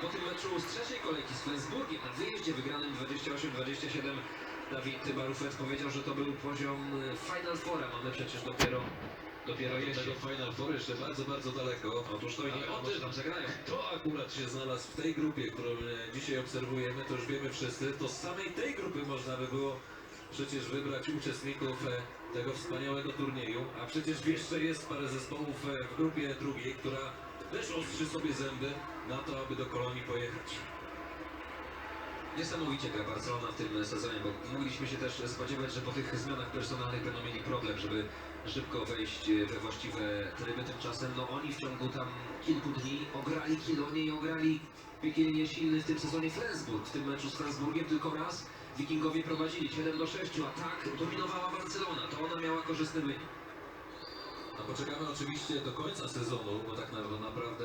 Po tym meczu z trzeciej kolejki z Flensburgiem na wyjeździe wygranym 28-27 Dawid Barufet powiedział, że to był poziom e, Final Fora. Mamy przecież dopiero, dopiero Do tego Final Four jeszcze bardzo, bardzo daleko. Otóż to i nie o tym tam zagrają. Kto akurat się znalazł w tej grupie, którą e, dzisiaj obserwujemy, to już wiemy wszyscy. To z samej tej grupy można by było przecież wybrać uczestników e, tego wspaniałego turnieju. A przecież jeszcze jest parę zespołów w grupie drugiej, która też ostrzy sobie zęby na to, aby do Kolonii pojechać. Niesamowicie gra Barcelona w tym sezonie, bo mogliśmy się też spodziewać, że po tych zmianach personalnych będą mieli problem, żeby szybko wejść we właściwe tryby. Tymczasem no oni w ciągu tam kilku dni ograli Kilonie i ograli piekielnie silny w tym sezonie Flensburg. W tym meczu z Flensburgiem tylko raz Wikingowie prowadzili 7 do 6, a tak dominowała Barcelona. To ona miała korzystny wynik. No poczekamy oczywiście do końca sezonu, bo tak na- naprawdę